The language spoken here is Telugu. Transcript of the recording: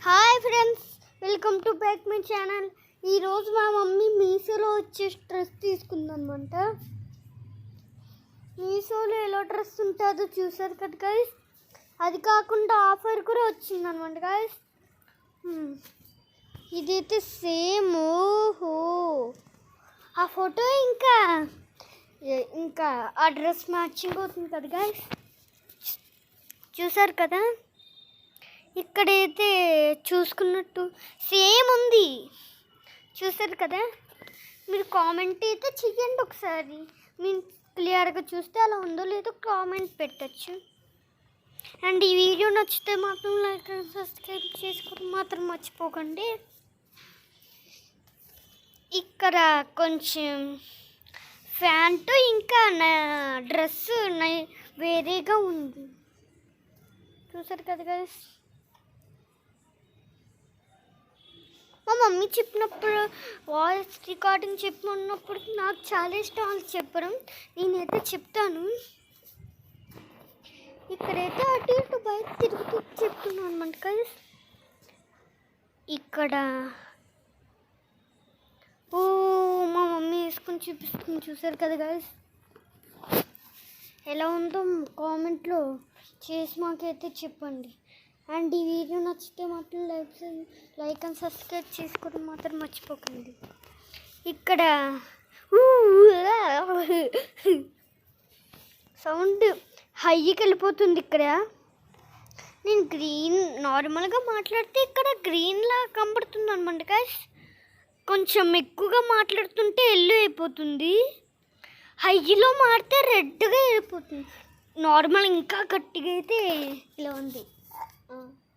Hi friends welcome to back my channel. ఈరోజు మా మమ్మీ మీషోలో వచ్చే డ్రెస్ తీసుకుందనమాట మీషోలో ఎలా డ్రెస్ ఉంటుందో చూసారు కదా గాయస్ అది కాకుండా ఆఫర్ కూడా వచ్చిందనమాట గాయస్ ఇదైతే సేమ్ ఓహో. ఆ ఫోటో ఇంకా ఇంకా ఆ డ్రెస్ మ్యాచింగ్ అవుతుంది కదా గాయస్ చూసారు కదా? ఇక్కడైతే చూసుకున్నట్టు సేమ్ ఉంది. చూసారు కదా? మీరు కామెంట్ అయితే చెయ్యండి ఒకసారి. మీరు క్లియర్గా చూస్తే అలా ఉందో లేదో కామెంట్ పెట్టచ్చు. అండ్ ఈ వీడియో నచ్చితే మాత్రం లైక్ అండ్ సబ్స్క్రైబ్ చేసుకోవడం మాత్రం మర్చిపోకండి. ఇక్కడ కొంచెం ప్యాంటు ఇంకా నా డ్రెస్ వేరేగా ఉంది. చూసారు కదా మమ్మీ చెప్పినప్పుడు వాయిస్ రికార్డింగ్ చెప్పినప్పుడు నాకు చాలా ఇష్టం వాళ్ళు చెప్పడం. నేనైతే చెప్తాను. ఇక్కడైతే అటు ఇటు బయట తిరుగుతూ చెప్తున్నాను అనమాట కదా ఇక్కడ ఓ మా మమ్మీ వేసుకొని చూపిస్తుంది. చూసారు కదా గాయస్ ఎలా ఉందో కామెంట్లో చేసి మాకైతే చెప్పండి. అండ్ ఈ వీడియో నచ్చితే మాత్రం లైక్ లైక్ అండ్ సబ్స్క్రైబ్ చేసుకోవడం మాత్రం మర్చిపోకండి. ఇక్కడ సౌండ్ హైకి వెళ్ళిపోతుంది ఇక్కడ. నేను గ్రీన్ నార్మల్గా మాట్లాడితే ఇక్కడ గ్రీన్లా కనబడుతుంది అనమాట గాయస్ కొంచెం ఎక్కువగా మాట్లాడుతుంటే ఎల్లు అయిపోతుంది. హైలో మారితే రెడ్గా అయిపోతుంది. నార్మల్ ఇంకా గట్టిగా అయితే ఇలా ఉంది. 응.